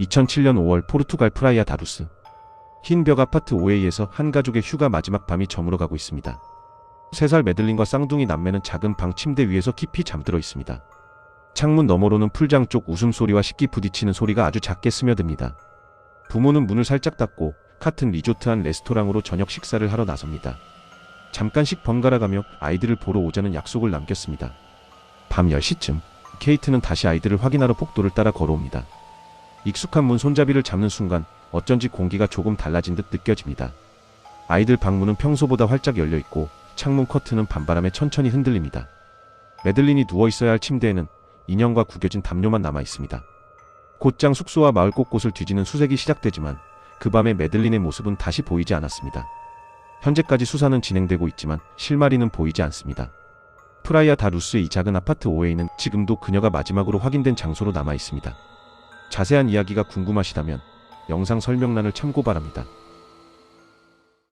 2007년 5월 포르투갈 프라이아 다루스. 흰벽 아파트 5A에서 한 가족의 휴가 마지막 밤이 저물어가고 있습니다. 3살 메들린과 쌍둥이 남매는 작은 방 침대 위에서 깊이 잠들어 있습니다. 창문 너머로는 풀장 쪽 웃음소리와 식기 부딪히는 소리가 아주 작게 스며듭니다. 부모는 문을 살짝 닫고 같은 리조트한 레스토랑으로 저녁 식사를 하러 나섭니다. 잠깐씩 번갈아 가며 아이들을 보러 오자는 약속을 남겼습니다. 밤 10시쯤 케이트는 다시 아이들을 확인하러 복도를 따라 걸어옵니다. 익숙한 문 손잡이를 잡는 순간 어쩐지 공기가 조금 달라진 듯 느껴집니다. 아이들 방문은 평소보다 활짝 열려 있고 창문 커튼은 밤바람에 천천히 흔들립니다. 메들린이 누워 있어야 할 침대에는 인형과 구겨진 담요만 남아 있습니다. 곧장 숙소와 마을 곳곳을 뒤지는 수색이 시작되지만 그 밤에 메들린의 모습은 다시 보이지 않았습니다. 현재까지 수사는 진행되고 있지만 실마리는 보이지 않습니다. 프라이아 다 루스의 이 작은 아파트 5A는 지금도 그녀가 마지막으로 확인된 장소로 남아 있습니다. 자세한 이야기가 궁금하시다면 영상 설명란을 참고 바랍니다.